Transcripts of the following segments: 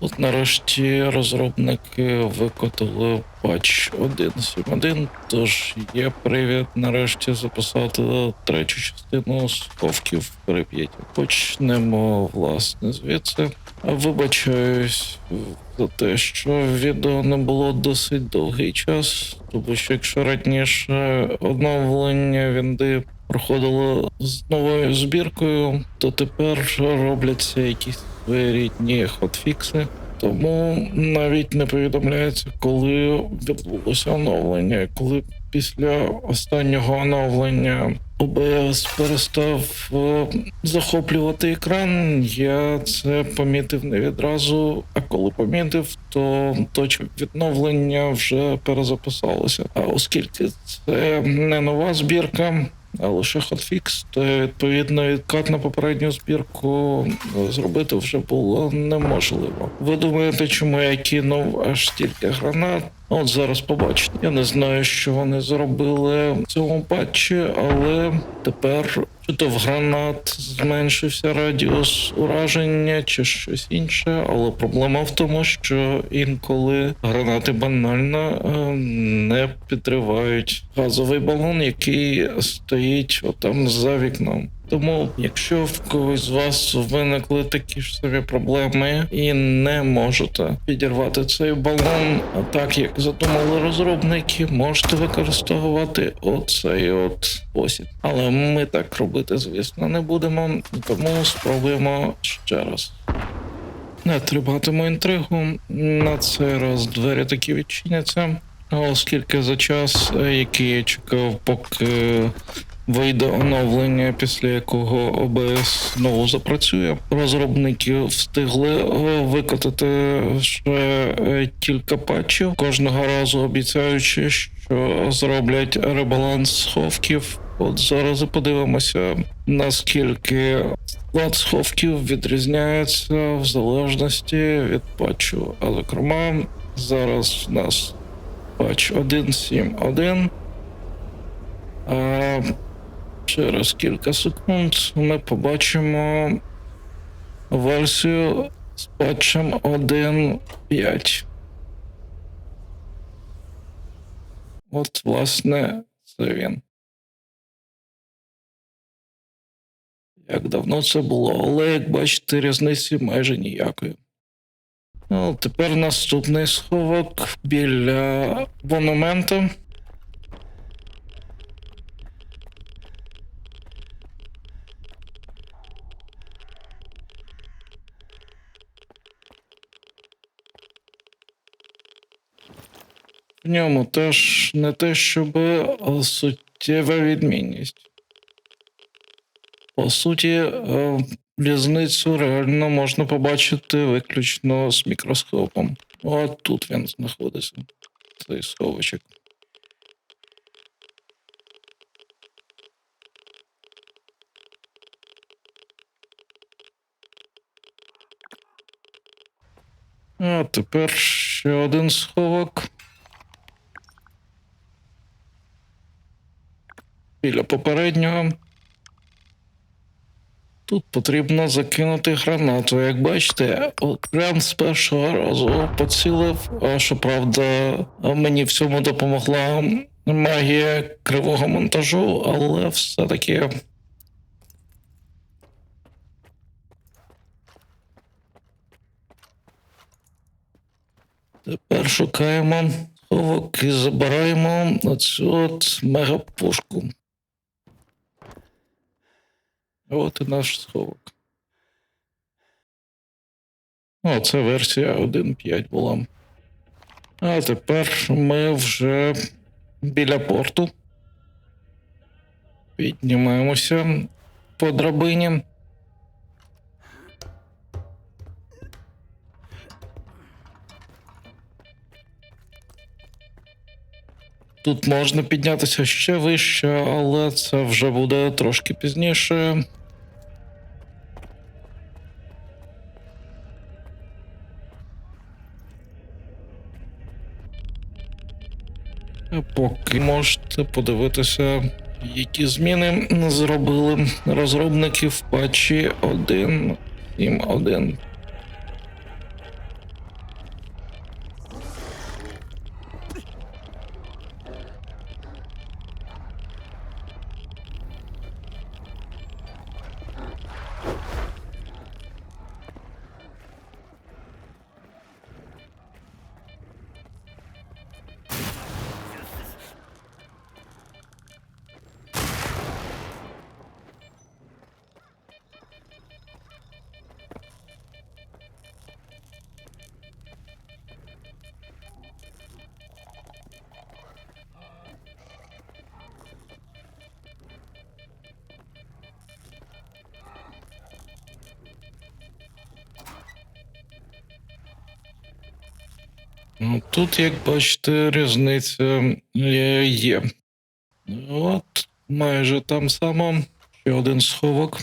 От нарешті розробники викотили патч 1.7.1, тож є привід нарешті записати третю частину сховків в Прип'яті. Почнемо власне звідси. Вибачаюсь за те, що відео не було досить довгий час, тому що якщо раніше оновлення Вінди проходило з новою збіркою, то тепер робляться якісь своєрідні хотфікси. Тому навіть не повідомляється, коли відбулося оновлення. Коли після останнього оновлення ОБС перестав е, захоплювати екран, я це помітив не відразу. А коли помітив, то точок відновлення вже перезаписалося. А оскільки це не нова збірка, а лише хотфікс, відповідно відкат на попередню збірку е, зробити вже було неможливо. Ви думаєте, чому я кинув аж стільки гранат? От зараз побачите. Я не знаю, що вони зробили в цьому патчі, але тепер чи то в гранат зменшився радіус ураження, чи щось інше. Але проблема в тому, що інколи гранати банально е, не підривають газовий балон, який стоїть отам за вікном. Тому, якщо в когось з вас виникли такі ж самі проблеми і не можете підірвати цей балон, а так як задумали розробники, можете використовувати оцей от спосіб. Але ми так робити, звісно, не будемо, тому спробуємо ще раз. Не триматиму інтригу. На цей раз двері таки відчиняться. Оскільки за час, е, який я чекав, поки вийде оновлення, після якого ОБС знову запрацює, розробники встигли е, викотати ще е, кілька патчів, кожного разу обіцяючи, що зроблять ребаланс сховків. От зараз подивимося, наскільки склад сховків відрізняється в залежності від патчу. А зокрема, зараз у нас патч 1.7.1. Через кілька секунд ми побачимо версію з патчем 1.5. От, власне, це він. Як давно це було, але як бачите, різниці майже ніякої. Ну, тепер наступний сховок біля монументу. В ньому теж не те, щоб суттєва відмінність. По суті, е, різницю реально можна побачити виключно з мікроскопом. От тут він знаходиться, цей сховочок. А тепер ще один сховок. Попереднього. Тут потрібно закинути гранату. Як бачите, от прям з першого разу поцілив. А щоправда, мені в цьому допомогла магія кривого монтажу, але все-таки. Тепер шукаємо сховок і забираємо оцю от мегапушку. От і наш сховок. О, це версія 1.5 була. А тепер ми вже біля порту. Піднімаємося по драбині. Тут можна піднятися ще вище, але це вже буде трошки пізніше. Поки можете подивитися, які зміни зробили розробники в патчі 1.7.1. Тут, як бачите, різниця е, є. От, майже там само. Ще один сховок.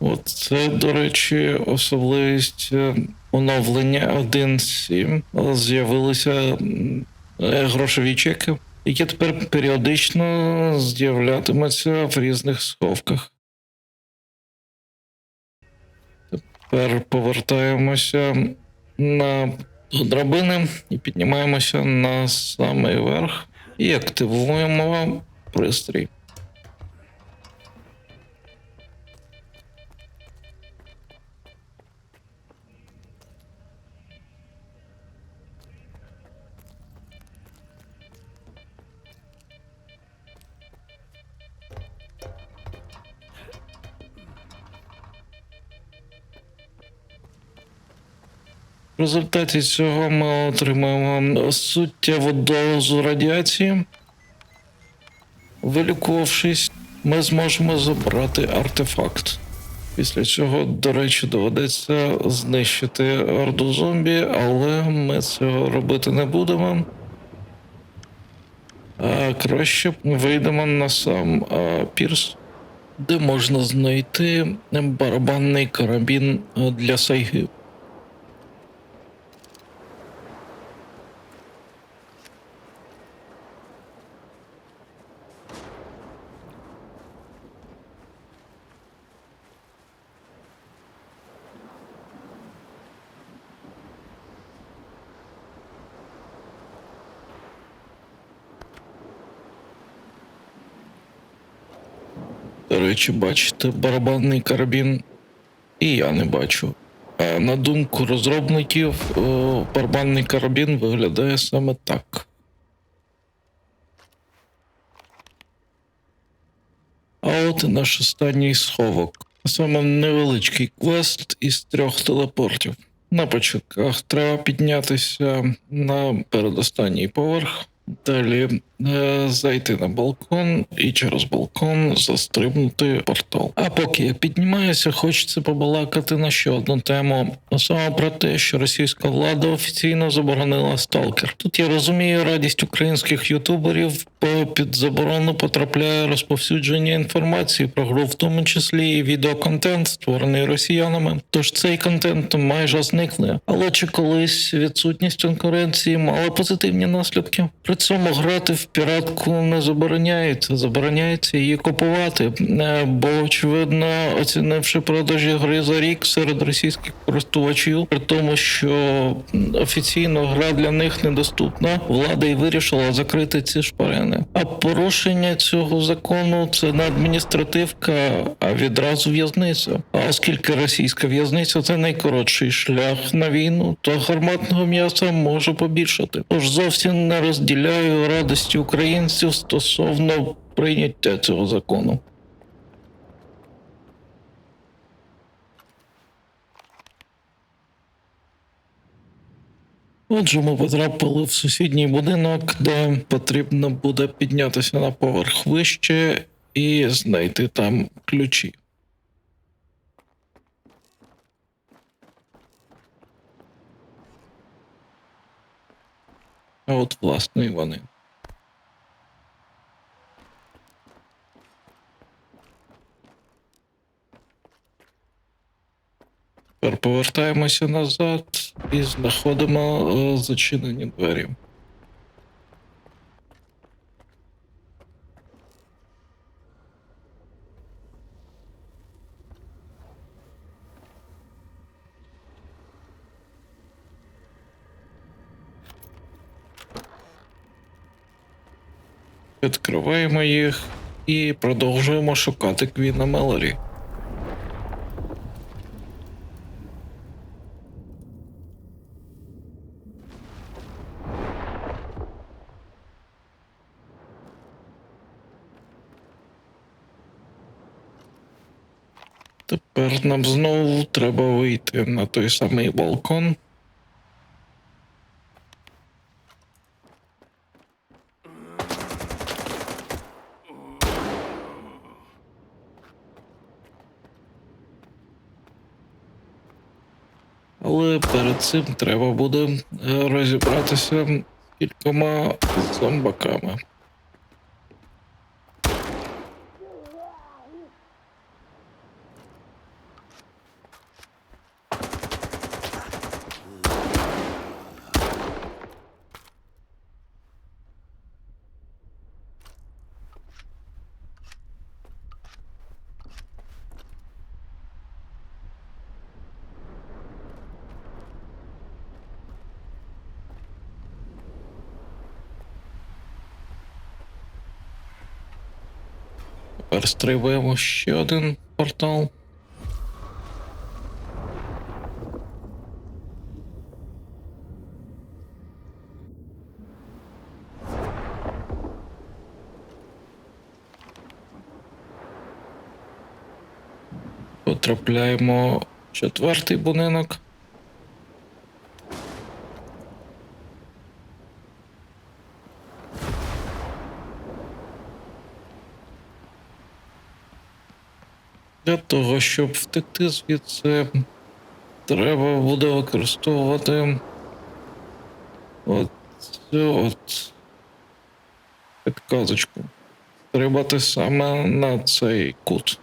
От це, до речі, особливість е, оновлення 1.7. З'явилися е, грошові чеки, які тепер періодично з'являтимуться в різних сховках. Тепер повертаємося на драбини і піднімаємося на самий верх і активуємо пристрій. В результаті цього ми отримаємо суттєву дозу радіації. Вилікувавшись, ми зможемо забрати артефакт. Після цього, до речі, доведеться знищити орду зомбі, але ми цього робити не будемо. А краще вийдемо на сам пірс, де можна знайти барабанний карабін для сайги. До речі, бачите, барабанний карабін і я не бачу. На думку розробників, барабанний карабін виглядає саме так. А от наш останній сховок. Саме невеличкий квест із трьох телепортів. На початках треба піднятися на передостанній поверх, далі е, зайти на балкон і через балкон застрибнути портал. А поки я піднімаюся, хочеться побалакати на ще одну тему. Саме про те, що російська влада офіційно заборонила сталкер. Тут я розумію радість українських ютуберів, бо під заборону потрапляє розповсюдження інформації про гру, в тому числі і відеоконтент, створений росіянами. Тож цей контент майже зникне. Але чи колись відсутність конкуренції мала позитивні наслідки? При цьому грати в піратку не забороняється, забороняється її купувати. Е, Бо, очевидно, оцінивши продажі гри за рік серед російських користувачів, при тому, що офіційно гра для них недоступна, влада й вирішила закрити ці шпарини. А порушення цього закону це не адміністративка, а відразу в'язниця. А оскільки російська в'язниця це найкоротший шлях на війну, то гарматного м'яса може побільшати. Тож зовсім не розділяю радості українців стосовно прийняття цього закону. Отже, ми потрапили в сусідній будинок, де потрібно буде піднятися на поверх вище і знайти там ключі. А от, власне, і вони. Тепер повертаємося назад і знаходимо е, зачинені двері. Відкриваємо їх і продовжуємо шукати Квіна Мелорі. Тепер нам знову треба вийти на той самий балкон. Але перед цим треба буде е, розібратися з кількома зомбаками. Тепер ще один портал. Потрапляємо в четвертий будинок. Для того, щоб втекти звідси, треба буде використовувати от от підказочку. Стрибати саме на цей кут.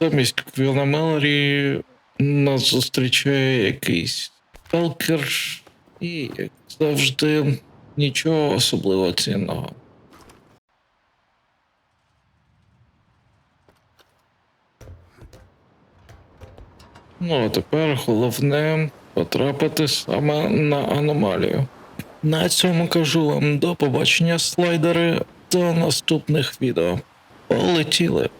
Замість Квіна Мелорі нас зустрічає якийсь сталкер і, як завжди, нічого особливо цінного. Ну, а тепер головне потрапити саме на аномалію. На цьому кажу вам до побачення слайдери до наступних відео. Полетіли!